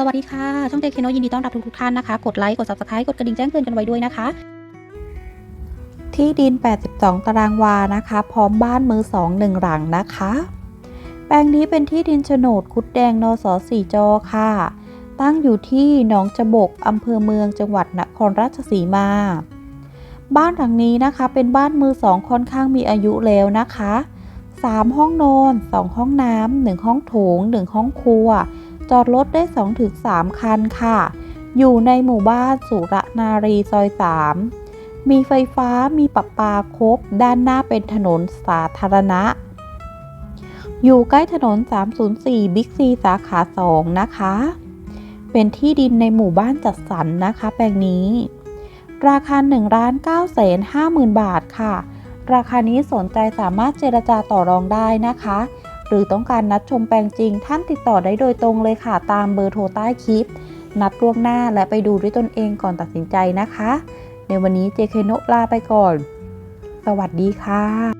สวัสดีค่ะ ช่องเจเคโนยินดีต้อนรับทุกๆท่านนะคะ กดไลค์ กด subscribe กดกระดิ่งแจ้งเตือนกันไว้ด้วยนะคะ ที่ดิน 82 ตารางวานะคะ พร้อมบ้านมือสองหนึ่งหลังนะคะ แปลงนี้เป็นที่ดินโฉนดคุดแดงนสสี่จอค่ะ ตั้งอยู่ที่หนองจบกอำเภอเมืองจังหวัดนครราชสีมา บ้านหลังนี้นะคะ เป็นบ้านมือสองค่อนข้างมีอายุแล้วนะคะ 3 ห้องนอน 2 ห้องน้ำ1ห้องโถง 1 ห้องครัว จอดรถได้ 2-3 คันค่ะ อยู่ในหมู่บ้านสุรนารีซอย 3 มีไฟฟ้ามีประปาครบ ด้านหน้าเป็นถนนสาธารณะ อยู่ใกล้ถนน 304 บิ๊กซีสาขา 2 นะคะ เป็นที่ดินในหมู่บ้านจัดสรรนะคะ แปลงนี้ ราคา1ล้าน9แสน50,000 บาทค่ะ ราคานี้สนใจสามารถเจรจาต่อรองได้นะคะ หรือต้องการนัดชมแปลงจริง ท่านติดต่อได้โดยตรงเลยค่ะ ตามเบอร์โทรใต้คลิป นัดล่วงหน้าและไปดูด้วยตนเองก่อนตัดสินใจนะคะ ในวันนี้เจเคโนลาไปก่อน สวัสดีค่ะ